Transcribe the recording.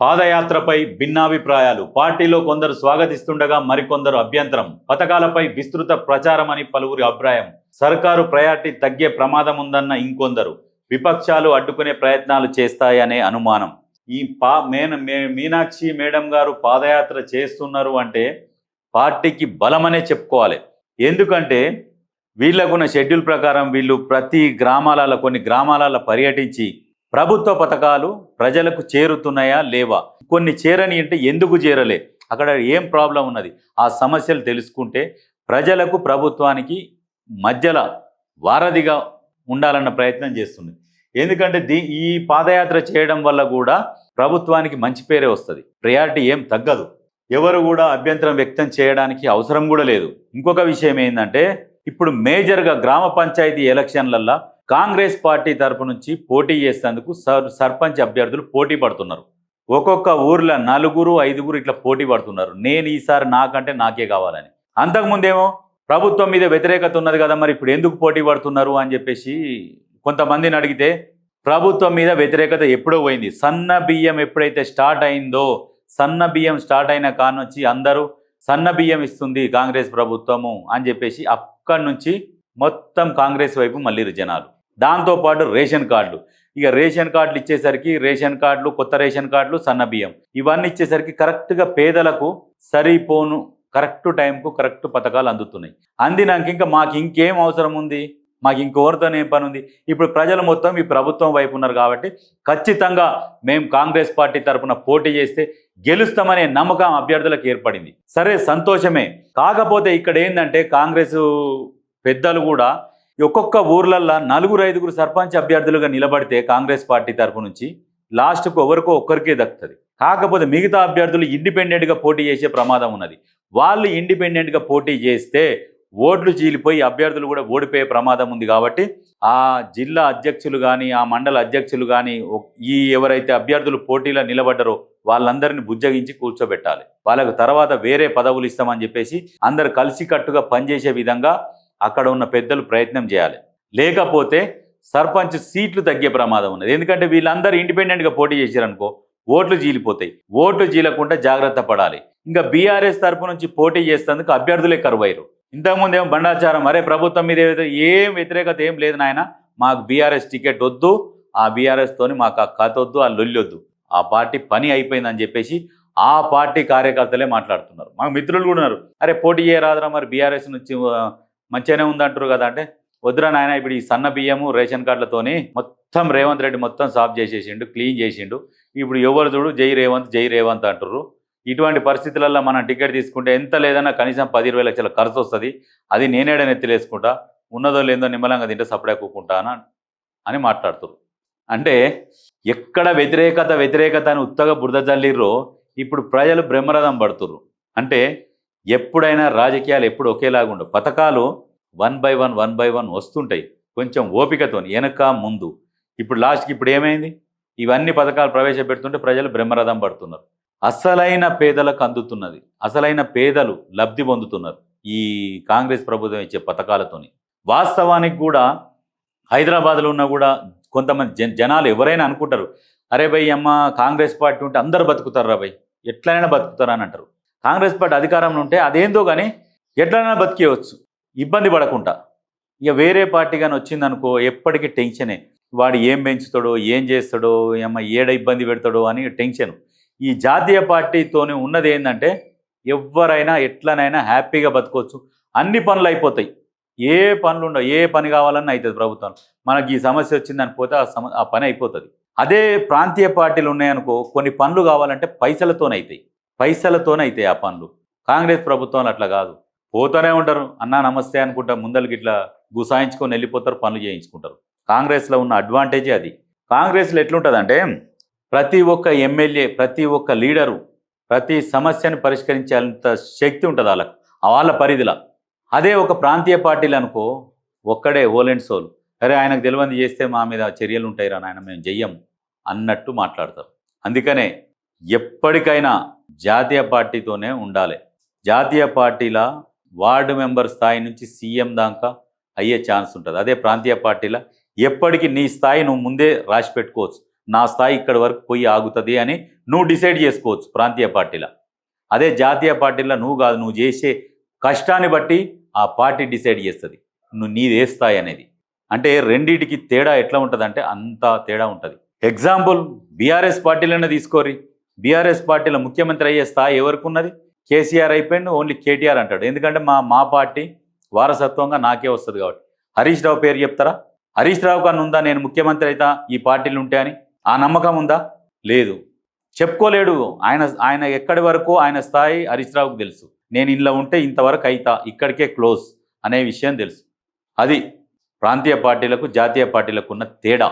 పాదయాత్రపై భిన్నాభిప్రాయాలు. పార్టీలో కొందరు స్వాగతిస్తుండగా మరికొందరు అభ్యంతరం. పథకాలపై విస్తృత ప్రచారం అని పలువురి అభిప్రాయం. సర్కారు ప్రయారిటీ తగ్గే ప్రమాదం ఉందన్న ఇంకొందరు. విపక్షాలు అడ్డుకునే ప్రయత్నాలు చేస్తాయనే అనుమానం. ఈ పా మేన మే- మీనాక్షి మేడం గారు పాదయాత్ర చేస్తున్నారు అంటే పార్టీకి బలమనే చెప్పుకోవాలి. ఎందుకంటే వీళ్ళకున్న షెడ్యూల్ ప్రకారం వీళ్ళు ప్రతి గ్రామాలలో కొన్ని గ్రామాలలో పర్యటించి ప్రభుత్వ పథకాలు ప్రజలకు చేరుతున్నాయా లేవా? కొన్ని చేరని అంటే ఎందుకు చేరలే? అక్కడ ఏం ప్రాబ్లం ఉన్నది? ఆ సమస్యలు తెలుసుకుంటే ప్రజలకు ప్రభుత్వానికి మధ్యలో వారధిగా ఉండాలన్న ప్రయత్నం చేస్తుంది. ఎందుకంటే దీ ఈ పాదయాత్ర చేయడం వల్ల కూడా ప్రభుత్వానికి మంచి పేరే వస్తుంది. ప్రయారిటీ ఏం తగ్గదు. ఎవరు కూడా అభ్యంతరం వ్యక్తం చేయడానికి అవసరం కూడా లేదు. ఇంకొక విషయం ఏంటంటే ఇప్పుడు మేజర్గా గ్రామ పంచాయతీ ఎలక్షన్లల్లో కాంగ్రెస్ పార్టీ తరపు నుంచి పోటీ చేసేందుకు సర్ సర్పంచ్ అభ్యర్థులు పోటీ పడుతున్నారు. ఒక్కొక్క ఊర్లో నలుగురు ఐదుగురు ఇట్లా పోటీ పడుతున్నారు. నేను ఈసారి నాకంటే నాకే కావాలని. అంతకుముందేమో ప్రభుత్వం మీద వ్యతిరేకత ఉన్నది కదా మరి ఇప్పుడు ఎందుకు పోటీ పడుతున్నారు అని చెప్పేసి కొంతమందిని అడిగితే ప్రభుత్వం మీద వ్యతిరేకత ఎప్పుడో పోయింది. సన్న బియ్యం ఎప్పుడైతే స్టార్ట్ అయిందో సన్న బియ్యం స్టార్ట్ అయిన కానుంచి అందరూ సన్న బియ్యం ఇస్తుంది కాంగ్రెస్ ప్రభుత్వము అని చెప్పేసి అక్కడి నుంచి మొత్తం కాంగ్రెస్ వైపు మళ్ళీ జనాలు. దాంతోపాటు రేషన్ కార్డులు. ఇక రేషన్ కార్డులు ఇచ్చేసరికి రేషన్ కార్డులు కొత్త రేషన్ కార్డులు సన్న బియ్యం. ఇవన్నీ ఇచ్చేసరికి కరెక్ట్గా పేదలకు సరిపోను కరెక్ట్ టైంకు కరెక్ట్ పథకాలు అందుతున్నాయి. అందినాక ఇంకా మాకు ఇంకేం అవసరం ఉంది? మాకు ఇంకెవరితో ఏం పని ఉంది? ఇప్పుడు ప్రజలు మొత్తం ఈ ప్రభుత్వం వైపు ఉన్నారు కాబట్టి ఖచ్చితంగా మేము కాంగ్రెస్ పార్టీ తరఫున పోటీ చేస్తే గెలుస్తామనే నమ్మకం అభ్యర్థులకు ఏర్పడింది. సరే సంతోషమే. కాకపోతే ఇక్కడ ఏంటంటే కాంగ్రెస్ పెద్దలు కూడా ఒక్కొక్క ఊర్లల్లో నలుగురు ఐదుగురు సర్పంచ్ అభ్యర్థులుగా నిలబడితే కాంగ్రెస్ పార్టీ తరపు నుంచి లాస్ట్కు ఎవరికో ఒక్కరికే దక్కుతుంది. కాకపోతే మిగతా అభ్యర్థులు ఇండిపెండెంట్గా పోటీ చేసే ప్రమాదం ఉన్నది. వాళ్ళు ఇండిపెండెంట్గా పోటీ చేస్తే ఓట్లు చీలిపోయి అభ్యర్థులు కూడా ఓడిపోయే ప్రమాదం ఉంది కాబట్టి ఆ జిల్లా అధ్యక్షులు కానీ ఆ మండల అధ్యక్షులు కానీ ఈ ఎవరైతే అభ్యర్థులు పోటీలో నిలబడ్డరో వాళ్ళందరిని బుజ్జగించి కూర్చోబెట్టాలి. వాళ్ళకు తర్వాత వేరే పదవులు ఇస్తామని చెప్పేసి అందరు కలిసికట్టుగా పనిచేసే విధంగా అక్కడ ఉన్న పెద్దలు ప్రయత్నం చేయాలి. లేకపోతే సర్పంచ్ సీట్లు తగ్గే ప్రమాదం ఉన్నది. ఎందుకంటే వీళ్ళందరూ ఇండిపెండెంట్గా పోటీ చేశారనుకో ఓట్లు చీలిపోతాయి ఓట్లు చీలకుండా జాగ్రత్త పడాలి. ఇంకా బీఆర్ఎస్ తరపు నుంచి పోటీ చేసేందుకు అభ్యర్థులే కరువయ్యారు ఇంతకుముందు ఏమో బండాచారం అరే ప్రభుత్వం మీద ఏం వ్యతిరేకత ఏం లేదు నాయన మాకు బీఆర్ఎస్ టికెట్ వద్దు ఆ బీఆర్ఎస్ తోని మాకు ఆ కథ వద్దు ఆ లొల్లొద్దు ఆ పార్టీ పని అయిపోయిందని చెప్పేసి ఆ పార్టీ కార్యకర్తలే మాట్లాడుతున్నారు. మా మిత్రులు కూడా ఉన్నారు. అరే పోటీ చేయరాదురా మరి బీఆర్ఎస్ నుంచి మంచిగానే ఉందంటారు కదా అంటే వద్దురా నాయన ఇప్పుడు ఈ సన్న బియ్యము రేషన్ కార్డులతోని మొత్తం రేవంత్ రెడ్డి మొత్తం సాఫ్ చేసేసిండు క్లీన్ చేసిండు. ఇప్పుడు ఎవరు చూడు జై రేవంత్ జై రేవంత్ అంటారు ఇటువంటి పరిస్థితులలో మనం టికెట్ తీసుకుంటే ఎంత లేదన్నా కనీసం పది ఇరవై లక్షల ఖర్చు వస్తుంది. అది నేనేడ నెత్తిలేసుకుంటా ఉన్నదో లేదో నిమ్మలంగా తింటే సపడే కూకుంటానా అని మాట్లాడుతారు అంటే ఎక్కడ వ్యతిరేకత వ్యతిరేకత అని ఉత్తగా బురద జల్లిర్రో ఇప్పుడు ప్రజలు బ్రహ్మరథం పడుతుర్రు. అంటే ఎప్పుడైనా రాజకీయాలు ఎప్పుడు ఒకేలాగా ఉండవు. పథకాలు one by one one by one వస్తుంటాయి. కొంచెం ఓపికతో వెనక ముందు. ఇప్పుడు లాస్ట్కి ఇప్పుడు ఏమైంది? ఇవన్నీ పథకాలు ప్రవేశపెడుతుంటే ప్రజలు బ్రహ్మరథం పడుతున్నారు. అసలైన పేదలకు అందుతున్నది. అసలైన పేదలు లబ్ధి పొందుతున్నారు ఈ కాంగ్రెస్ ప్రభుత్వం ఇచ్చే పథకాలతోని. వాస్తవానికి కూడా హైదరాబాద్లో ఉన్న కూడా కొంతమంది జన్ జనాలు ఎవరైనా అనుకుంటారు అరే భయ్ అమ్మ కాంగ్రెస్ పార్టీ ఉంటే అందరు బతుకుతారు రా భయ్. ఎట్లయినా బతుకుతారు అని అంటారు. కాంగ్రెస్ పార్టీ అధికారంలో ఉంటే అదేందో కానీ ఎట్లైనా బతికేయవచ్చు ఇబ్బంది పడకుండా. ఇక వేరే పార్టీ కానీ వచ్చిందనుకో ఎప్పటికీ టెన్షనే. వాడు ఏం పెంచుతాడో ఏం చేస్తాడో ఏమ ఏడ ఇబ్బంది పెడతాడో అని టెన్షన్. ఈ జాతీయ పార్టీతోనే ఉన్నది ఏంటంటే ఎవరైనా ఎట్లనైనా హ్యాపీగా బతకవచ్చు. అన్ని పనులు అయిపోతాయి. ఏ పనులు ఉండవు ఏ పని కావాలన్నా అవుతుంది ప్రభుత్వం. మనకి ఈ సమస్య వచ్చిందని పోతే ఆ సమ ఆ పని అయిపోతుంది. అదే ప్రాంతీయ పార్టీలు ఉన్నాయనుకో కొన్ని పనులు కావాలంటే పైసలతోనే అవుతాయి పైసలతోనే అవుతాయి ఆ పనులు. కాంగ్రెస్ ప్రభుత్వంలో అట్లా కాదు. పోతూనే ఉంటారు అన్నా నమస్తే అనుకుంటా ముందలకి ఇట్లా గుసాయించుకొని వెళ్ళిపోతారు పనులు చేయించుకుంటారు. కాంగ్రెస్లో ఉన్న అడ్వాంటేజే అది. కాంగ్రెస్లో ఎట్లుంటుందంటే ప్రతి ఒక్క ఎమ్మెల్యే ప్రతి ఒక్క లీడరు ప్రతి సమస్యను పరిష్కరించేంత శక్తి ఉంటుంది వాళ్ళకు వాళ్ళ పరిధిలో. అదే ఒక ప్రాంతీయ పార్టీలు అనుకో ఒక్కడే ఓలెండ్ సోల్ అరే ఆయనకు తెలియంది చేస్తే మా మీద చర్యలు ఉంటాయి రా నాయన మేము చెయ్యం అన్నట్టు మాట్లాడతారు. అందుకనే ఎప్పటికైనా జాతీయ పార్టీతోనే ఉండాలి. జాతీయ పార్టీల వార్డు మెంబర్ స్థాయి నుంచి సీఎం దాకా అయ్యే ఛాన్స్ ఉంటుంది. అదే ప్రాంతీయ పార్టీల ఎప్పటికీ నీ స్థాయి నువ్వు ముందే రాసి పెట్టుకోవచ్చు. నా స్థాయి ఇక్కడి వరకు పోయి ఆగుతుంది అని నువ్వు డిసైడ్ చేసుకోవచ్చు ప్రాంతీయ పార్టీల. అదే జాతీయ పార్టీలో నువ్వు కాదు నువ్వు చేసే కష్టాన్ని బట్టి ఆ పార్టీ డిసైడ్ చేస్తుంది. నువ్వు నీది ఏ స్థాయి అనేది. అంటే రెండింటికి తేడా ఎట్లా ఉంటుంది అంటే అంత తేడా ఉంటుంది. ఎగ్జాంపుల్ బీఆర్ఎస్ పార్టీలోనే తీసుకోరి బీఆర్ఎస్ పార్టీలో ముఖ్యమంత్రి అయ్యే స్థాయి ఎవరికి ఉన్నది కేసీఆర్ అయిపోయింది ఓన్లీ కేటీఆర్ అంటాడు. ఎందుకంటే మా మా పార్టీ వారసత్వంగా నాకే వస్తుంది కాబట్టి. హరీష్ రావు పేరు చెప్తారా? హరీష్ రావు కానీ ఉందా నేను ముఖ్యమంత్రి అయితే ఈ పార్టీలు ఉంటే అని? ఆ నమ్మకం ఉందా? లేదు. చెప్పుకోలేడు. ఆయన ఆయన ఎక్కడి వరకు ఆయన స్థాయి హరీష్ రావుకు తెలుసు. నేను ఇంట్లో ఉంటే ఇంతవరకు అయితా ఇక్కడికే క్లోజ్ అనే విషయం తెలుసు. అది ప్రాంతీయ పార్టీలకు జాతీయ పార్టీలకు ఉన్న తేడా.